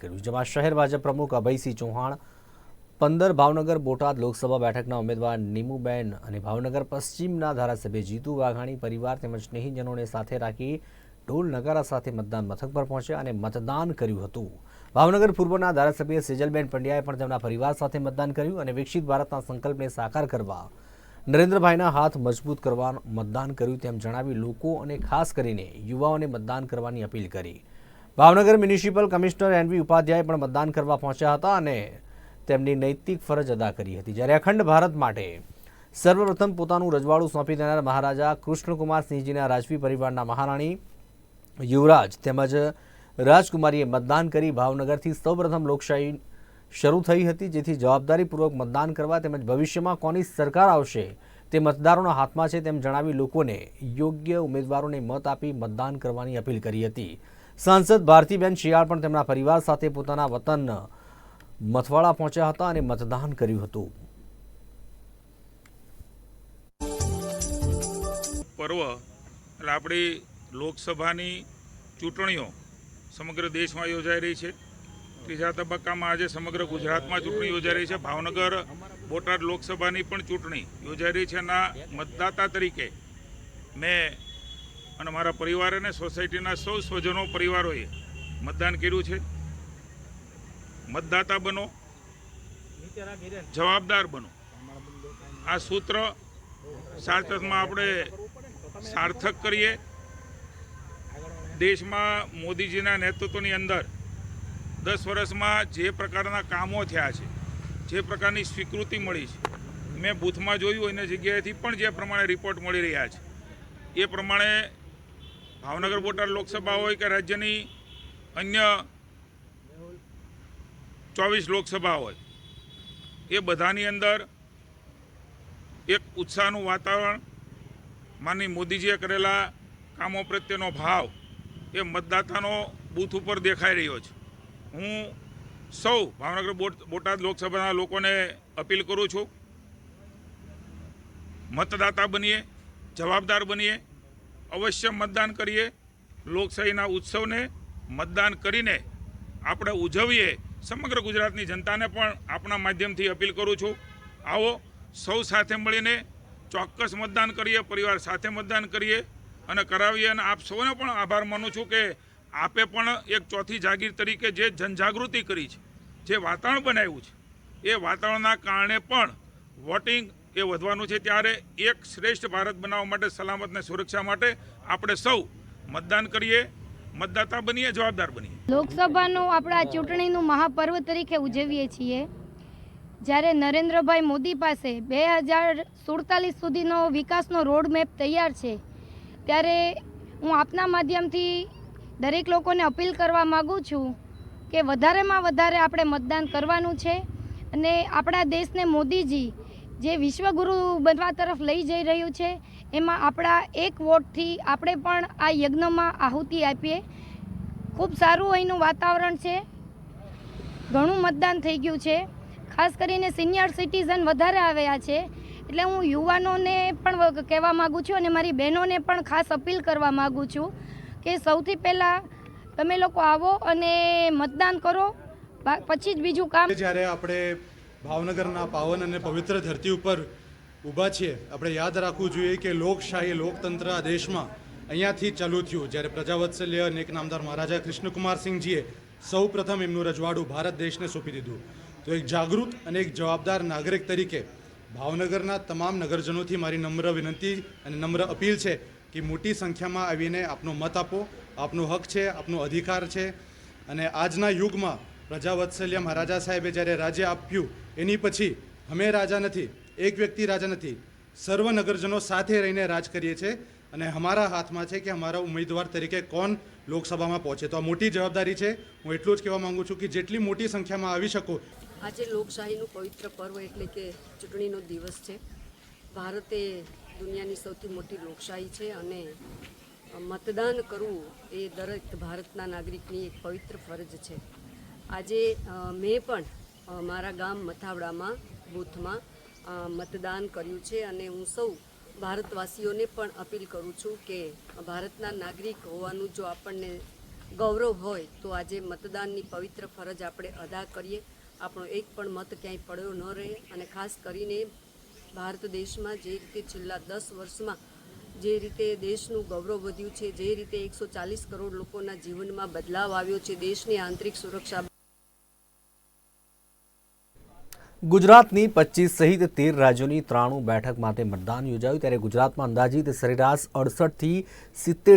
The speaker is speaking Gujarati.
કર્યું જેમાં શહેર ભાજપ પ્રમુખ અભયસિંહ ચૌહાણ, પંદર ભાવનગર બોટાદ લોકસભા બેઠકના ઉમેદવાર નીમુબેન અને ભાવનગર પશ્ચિમના ધારાસભ્ય જીતુ વાઘાણી પરિવાર તેમજ સ્નેહીજનોને સાથે રાખી ઢોલ નગારા સાથે મતદાન મથક પર પહોંચ્યા અને મતદાન કર્યું હતું. ભાવનગર પૂર્વના ધારાસભ્ય સેજલબેન પંડ્યાએ પણ તેમના પરિવાર સાથે મતદાન કર્યું અને વિકસિત ભારતના સંકલ્પને સાકાર કરવા, નરેન્દ્રભાઈના હાથ મજબૂત કરવા મતદાન કર્યું તેમ જણાવી લોકો અને ખાસ કરીને યુવાઓને મતદાન કરવાની અપીલ કરી. Bhavnagar municipal commissioner NV Upadhyay પણ મતદાન કરવા પહોંચ્યા હતા અને તેમની નૈતિક ફરજ અદા કરી હતી. જ્યારે અખંડ ભારત માટે સર્વપ્રથમ પોતાનું રજવાડું સોંપી દેનાર મહારાજા કૃષ્ણકુમાર સિંહજીના રાજવી પરિવારના મહારાણી યુવરાજ તેમજ રાજકુમારીએ મતદાન કરી ભાવનગરથી સૌપ્રથમ લોકશાહી શરૂ થઈ હતી, જેથી જવાબદારીપૂર્વક મતદાન કરવા તેમજ ભવિષ્યમાં કોની સરકાર આવશે તે મતદારોના હાથમાં છે તેમ જણાવી લોકોને યોગ્ય ઉમેદવારોને મત આપી મતદાન કરવાની અપીલ કરી હતી. સાંસદ ભારતીબેન શિયાળ પણ તેમના પરિવાર સાથે પોતાના વતન મથવાડા પહોંચ્યા હતા અને મતદાન કર્યું હતું. પર્વ એટલે આપણી લોકસભાની ચૂંટણીઓ સમગ્ર દેશમાં યોજાઈ રહી છે. ત્રીજા તબક્કામાં આજે સમગ્ર ગુજરાતમાં ચૂંટણી યોજાઈ રહી છે. ભાવનગર, બોટાદ લોકસભાની પણ ચૂંટણી યોજાઈ રહી છે અને મતદાતા તરીકે મેં અને મારા પરિવાર અને સોસાયટીના સૌ સ્વજનો પરિવારોએ મતદાન કર્યું છે. મતદાતા બનો, જવાબદાર બનો. આ સૂત્ર સાર્થકમાં આપણે સાર્થક કરીએ. દેશમાં મોદીજીના નેતૃત્વની અંદર દસ વર્ષમાં જે પ્રકારના કામો થયા છે, જે પ્રકારની સ્વીકૃતિ મળી છે, મેં બૂથમાં જોયું, એના જગ્યાએથી પણ જે પ્રમાણે રિપોર્ટ મળી રહ્યા છે, એ પ્રમાણે ભાવનગર બોટાદ લોકસભા હોય કે રાજ્યની અન્ય ચોવીસ લોકસભા હોય, એ બધાની અંદર એક ઉત્સાહનું વાતાવરણ માનની મોદીજીએ કરેલા કામો પ્રત્યેનો ભાવ એ મતદાતાનો બૂથ ઉપર દેખાઈ રહ્યો છે. હું સૌ ભાવનગર બોટ- બોટાદ લોકસભાના લોકોને અપીલ કરું છું, મતદાતા બનીએ, જવાબદાર બનીએ અવશ્ય મતદાન કરીએ. લોકશાહીના ઉત્સવને મતદાન કરીને આપણે ઉજવીએ. સમગ્ર ગુજરાતની જનતાને પણ આપણા માધ્યમથી અપીલ કરું છું. આવો, સૌ સાથે મળીને ચોક્કસ મતદાન કરીએ, પરિવાર સાથે મતદાન કરીએ અને કરાવીએ. અને આપ સૌને પણ આભાર માનું છું કે આપે પણ એક ચોથી જાગીર તરીકે જે જનજાગૃતિ કરી છે, જે વાતાવરણ બનાવ્યું છે, એ વાતાવરણના કારણે પણ વોટિંગ એ વધવાનું છે ત્યારે એક શ્રેષ્ઠ ભારત બનાવવા માટે, સલામત અને સુરક્ષા માટે આપણે સૌ મતદાન કરીએ, મતદાતા બનીએ, જવાબદાર બનીએ. લોકસભાનું આપણા ચૂંટણીનું મહાપર્વ તરીકે ઉજવીએ છીએ. જ્યારે નરેન્દ્રભાઈ મોદી પાસે બે હજાર સુડતાલીસ સુધીનો વિકાસનો રોડમેપ તૈયાર છે, ત્યારે હું આપના માધ્યમથી દરેક લોકોને અપીલ કરવા માગું છું કે વધારેમાં વધારે આપણે મતદાન કરવાનું છે અને આપણા દેશને મોદીજી જે વિશ્વગુરુ બનવા તરફ લઈ જઈ રહ્યું છે, એમાં આપણા એક વોટથી આપણે પણ આ યજ્ઞમાં આહુતિ આપીએ. ખૂબ સારું અહીંનું વાતાવરણ છે. ઘણું મતદાન થઈ ગયું છે. ખાસ કરીને સિનિયર સિટીઝન વધારે આવ્યા છે. એટલે હું યુવાનોને પણ કહેવા માગું છું અને મારી બહેનોને પણ ખાસ અપીલ કરવા માગું છું કે સૌથી પહેલાં તમે લોકો આવો અને મતદાન કરો. પછી જ બીજું કામ જ્યારે આપણે ભાવનગરના પાવન અને પવિત્ર ધરતી ઉપર ઊભા છીએ. આપણે યાદ રાખવું જોઈએ કે લોકશાહી, લોકતંત્ર આ દેશમાં અહીંયાથી ચાલુ થયું. જ્યારે પ્રજાવત્સલ્ય અને એક નામદાર મહારાજા કૃષ્ણકુમારસિંહજીએ સૌ પ્રથમ એમનું રજવાડું ભારત દેશને સોંપી દીધું. તો એક જાગૃત અને એક જવાબદાર નાગરિક તરીકે ભાવનગરના તમામ નગરજનોથી મારી નમ્ર વિનંતી અને નમ્ર અપીલ છે કે મોટી સંખ્યામાં આવીને આપનો મત આપો. આપનો હક છે, આપનો અધિકાર છે. અને આજના યુગમાં પ્રજાવત્સલ્ય મહારાજા સાહેબે જ્યારે રાજ્ય આપ્યું, એની પછી અમે રાજા નથી, એક વ્યક્તિ રાજા નથી. સર્વ નગરજનો સાથે રહીને રાજ કરીએ છીએ અને અમારા હાથમાં છે કે અમારા ઉમેદવાર તરીકે કોણ લોકસભામાં પહોંચે. તો આ મોટી જવાબદારી છે. હું એટલું જ કહેવા માંગુ છું કે જેટલી મોટી સંખ્યામાં આવી શકો. આજે લોકશાહીનું પવિત્ર પર્વ એટલે કે ચૂંટણીનો દિવસ છે. ભારત દુનિયાની સૌથી મોટી લોકશાહી છે અને મતદાન કરવું એ દરેક ભારતના નાગરિકની એક પવિત્ર ફરજ છે. આજે મેં પણ મારા ગામ મથાવડામાં, બૂથમાં મતદાન કર્યું છે અને હું સૌ ભારતવાસીઓને પણ અપીલ કરું છું કે ભારતના નાગરિક હોવાનું જો આપણને ગૌરવ હોય, તો આજે મતદાનની પવિત્ર ફરજ આપણે અદા કરીએ. આપણો એક પણ મત ક્યાંય પડ્યો ન રહે અને ખાસ કરીને ભારત દેશમાં જે રીતે છેલ્લા દસ વર્ષમાં જે રીતે દેશનું ગૌરવ વધ્યું છે, જે રીતે એકસો ચાલીસ કરોડ લોકોના જીવનમાં બદલાવ આવ્યો છે, દેશની આંતરિક સુરક્ષા ગુજરાતની પચીસ સહિત તેર રાજ્યોની ત્રાણું બેઠક માટે મતદાન યોજાયું. ત્યારે ગુજરાતમાં અંદાજિત સરેરાશ અડસઠથી સિત્તેર